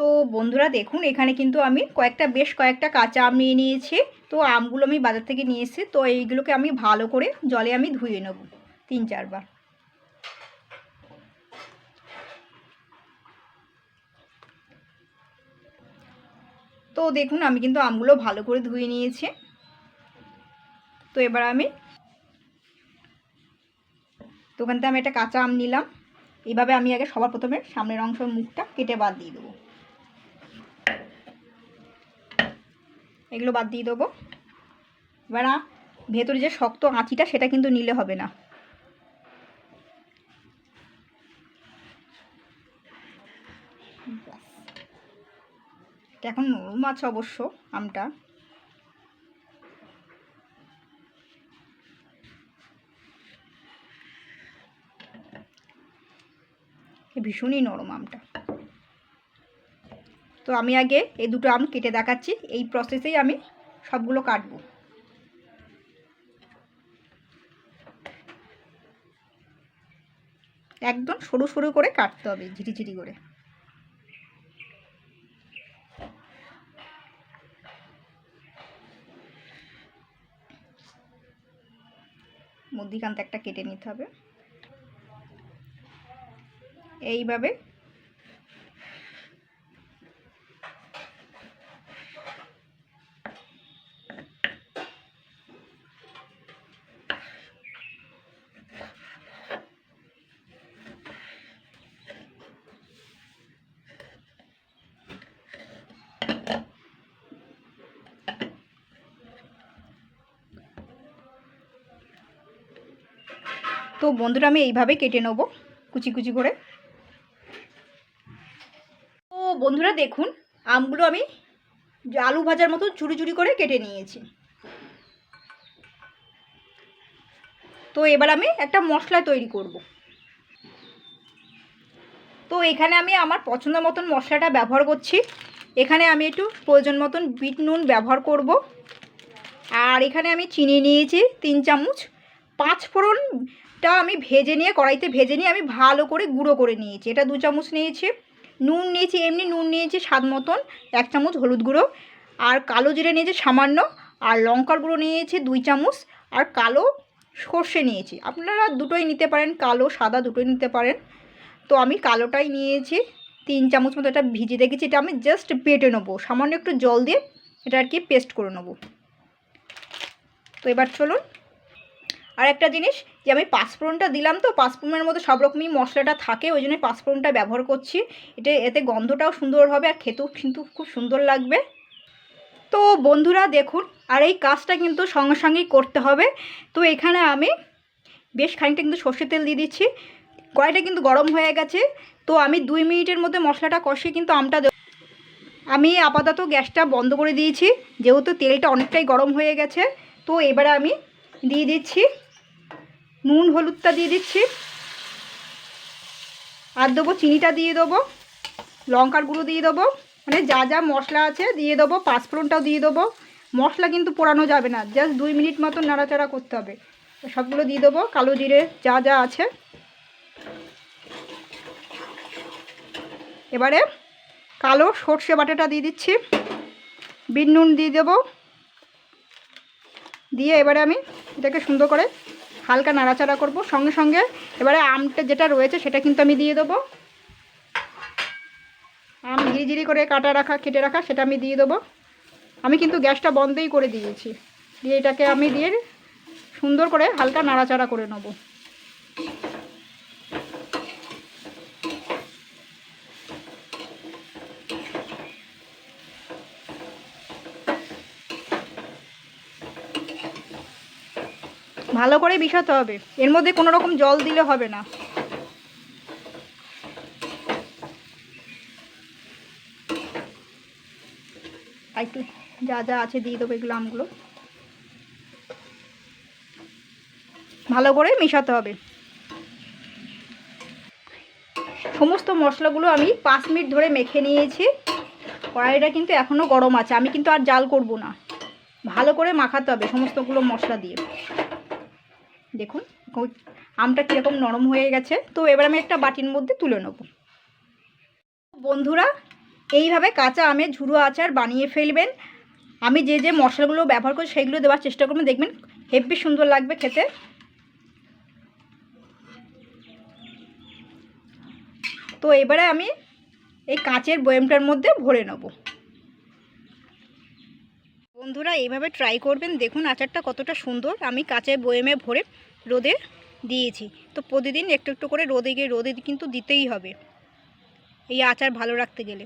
তো বন্ধুরা দেখুন, এখানে কিন্তু আমি কয়েকটা, বেশ কয়েকটা কাঁচা আম নিয়ে নিয়েছি। তো আমগুলো আমি বাজার থেকে নিয়ে এসেছি। তো এইগুলোকে আমি ভালো করে জলে আমি ধুয়ে নেব তিন, চারবার। তো দেখুন, আমি কিন্তু আমগুলো ভালো করে ধুয়ে নিয়েছি। তো এবার আমি তো ওখান থেকে আমি একটা কাঁচা আম নিলাম। এইভাবে আমি আগে সবার প্রথমে সামনের অংশের মুখটা কেটে বাদ দিয়ে দেবো। এগুলো বাদ দিয়ে দেবো। এবার ভেতরে যে শক্ত আঁচিটা, সেটা কিন্তু নিলে হবে না। এখন নরম আছে অবশ্য, আমটা। ভীষণই নরম আমটা। তো আমি আগে এই দুটো আম কেটে দেখাচ্ছি। এই প্রসেসেই আমি সবগুলো কাটবো। একদম সরু সরু করে কাটতে হবে ঝিরিঝিরি করে। মধ্যিখানতে একটা কেটে নিতে হবে। এইভাবে তো বন্ধুরা, আমি এইভাবে কেটে নেব কুচি কুচি করে। তো বন্ধুরা, দেখুন, আমগুলো আমি আলু ভাজার মতো চুরি চুরি করে কেটে নিয়েছি। তো এবার আমি একটা মশলা তৈরি করব। তো এখানে আমি আমার পছন্দ মতন মশলাটা ব্যবহার করছি। এখানে আমি একটু প্রয়োজন মতন বিট নুন ব্যবহার করব। আর এখানে আমি চিনি নিয়েছি তিন চামচ। পাঁচ ফোড়নটা আমি ভেজে নিয়ে, কড়াইতে ভেজে নিয়ে আমি ভালো করে গুঁড়ো করে নিয়েছি। এটা দু চামচ নিয়েছি, নুন নিয়েছি, এমনি নুন নিয়েছি স্বাদ মতন, এক চামচ হলুদ গুঁড়ো, আর কালো জিরে নিয়েছি সামান্য, আর লঙ্কার গুঁড়ো নিয়েছি দুই চামচ, আর কালো সর্ষে নিয়েছি। আপনারা দুটোই নিতে পারেন, কালো, সাদা দুটোই নিতে পারেন। তো আমি কালোটাই নিয়েছি, তিন চামচ মতো এটা ভিজে রেখেছি, এটা আমি জাস্ট বেটে নেব। সামান্য একটু জল দিয়ে এটা আর কি পেস্ট করে নেব। তো এবার চলুন আর একটা জিনিস যে আমি পাঁচফোড়নটা দিলাম তো, পাঁচফোড়নের মধ্যে সব রকমই মশলাটা থাকে, ওই জন্য পাঁচফোড়নটা ব্যবহার করছি। এটা এতে গন্ধটাও সুন্দর হবে আর খেতেও কিন্তু খুব সুন্দর লাগবে। তো বন্ধুরা দেখুন, আর এই কাজটা কিন্তু সঙ্গে সঙ্গেই করতে হবে। তো এখানে আমি বেশ খানিকটা কিন্তু সর্ষের তেল দিয়ে দিচ্ছি। কড়াইটা কিন্তু গরম হয়ে গেছে। তো আমি দুই মিনিটের মধ্যে মশলাটা কষিয়ে কিন্তু আমটা আমি আপাতত গ্যাসটা বন্ধ করে দিয়েছি, যেহেতু তেলটা অনেকটাই গরম হয়ে গেছে। তো এবারে আমি দিয়ে দিচ্ছি নুন, হলুদটা দিয়ে দিচ্ছি। আর দেবো চিনিটা দিয়ে দেবো। লঙ্কার গুঁড়ো দিয়ে দেবো। মানে যা যা মশলা আছে দিয়ে দেবো। পাঁচফোড়নটাও দিয়ে দেবো। মশলা কিন্তু পোড়ানো যাবে না। জাস্ট দুই মিনিট মতন নাড়াচাড়া করতে হবে। সবগুলো দিয়ে দেবো। কালো জিরে যা যা আছে। এবারে কালো সর্ষে বাটাটা দিয়ে দিচ্ছি। বিট নুন দিয়ে দেবো। দিয়ে এবারে আমি এটাকে সুন্দর করে হালকা নাড়াচাড়া করব। সঙ্গে সঙ্গে এবারে আমটা যেটা রয়েছে সেটা কিন্তু আমি দিয়ে দেবো। আম ঝিরিঝিরি করে কাটা রাখা, কেটে রাখা সেটা আমি দিয়ে দেবো। আমি কিন্তু গ্যাসটা বন্ধই করে দিয়েছি। দিয়ে এটাকে আমি দিয়ে সুন্দর করে হালকা নাড়াচাড়া করে নেব। ভালো করে মিশাতে হবে। এর মধ্যে কোনো রকম জল দিলে হবে না। একটু যা যা আছে দিয়ে দেবো এগুলো আমগুলো। ভালো করে মেশাতে হবে। সমস্ত মশলাগুলো আমি পাঁচ মিনিট ধরে মেখে নিয়েছি। কড়াইটা কিন্তু এখনও গরম আছে। আমি কিন্তু আর জাল করব না। ভালো করে মাখাতে হবে সমস্তগুলো মশলা দিয়ে। দেখুন আমটা কীরকম নরম হয়ে গেছে, তো এবার আমি একটা বাটির মধ্যে তুলে নেব। বন্ধুরা, এইভাবে কাঁচা আমের ঝুড়ো আচার বানিয়ে ফেলবেন। আমি যে যে মশলাগুলো ব্যবহার করি, সেগুলো দেওয়ার চেষ্টা করবেন দেখবেন হেব্বি সুন্দর লাগবে খেতে। তো এবারে আমি এই কাঁচের বয়ামটার মধ্যে ভরে নেব। বন্ধুরা, এইভাবে ট্রাই করবেন। দেখুন আচারটা কতটা সুন্দর। আমি কাঁচের বয়েমে ভরে রোদে দিয়েছি। তো প্রতিদিন একটু একটু করে রোদে গিয়ে রোদে কিন্তু দিতেই হবে। এই আচার ভালো রাখতে গেলে।